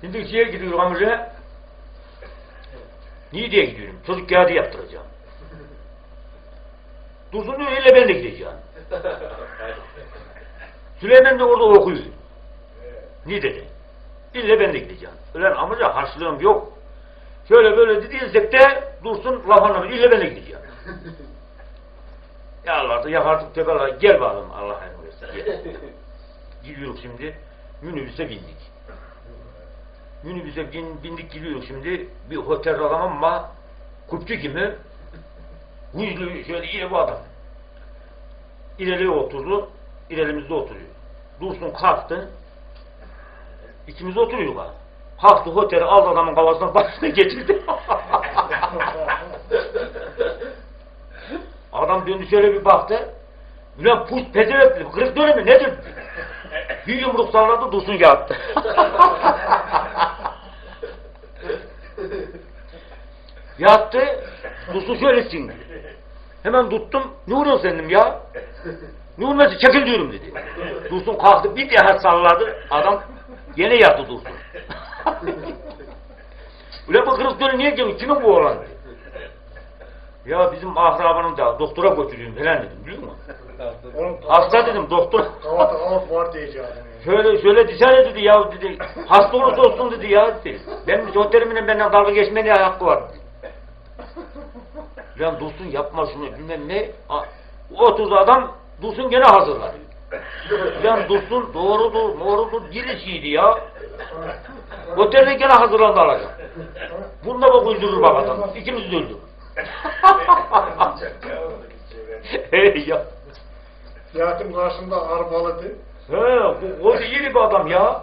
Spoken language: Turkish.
Şimdi şeye gidiyorum amca. Niye diye gidiyorum? Çocuk kağıdı yaptıracağım. Dursun diyor, ille ben de gideceğim. Süleyman da orada okuyor. Niye dedi? İlle ben de gideceğim. Ulan amca harçlığım yok. Şöyle böyle dediysek de Dursun laf. İlle ben de gideceğim. ya Allah da yakardık tekrar gel bakalım Allah hayırlı versin. Gel. Gidiyoruz şimdi. Minibüse bindik. Minibüse bin, bindik gidiyoruz şimdi. Bir otel alamam ama kupçu gibi Yüzlü şöyle iyi bir adam. İleriye oturdu. İlerimizde oturuyor. Dursun kalktı. İkimiz oturuyor ha. Kalktı oteli aldı adamın kafasına başına geçirdi. Adam döndü şöyle bir baktı. Ulan puş pezevenkli, kırık dönemi nedir? Bir yumruk salladı, Dursun yattı. yattı, Dursun şöyle sindi. Hemen tuttum, ne vuruyorsun senin ya? Ne vurması, çekil diyorum dedi. Dursun kalktı, bir daha salladı, adam yine yattı Dursun. Ulan bu dönemi niye geliyor, kimin bu oğlan? dedi. Ya bizim ahrabanın da doktora götürüyorum falan dedim, biliyor musun? Hasta dedim, doktor. Kavata var diyeceğim. Şöyle şöyle desene dedi ya dedi. Hasta olursa olsun dedi ya dedi. Benim soterimle benden dalga geçmeye hakkı var. Lan Dursun yapma şunu bilmem ne. Oturdu adam Dursun gene hazırladı. Lan Dursun doğrudur doğrudur girisiydi ya. Otelde gene hazırlandı alacak. Bunda bak öldürür bak adam. İkimiz de öldür. Hey ya. Fiyatım karşımda arbalıdı. He, o, o da iyi bir adam ya.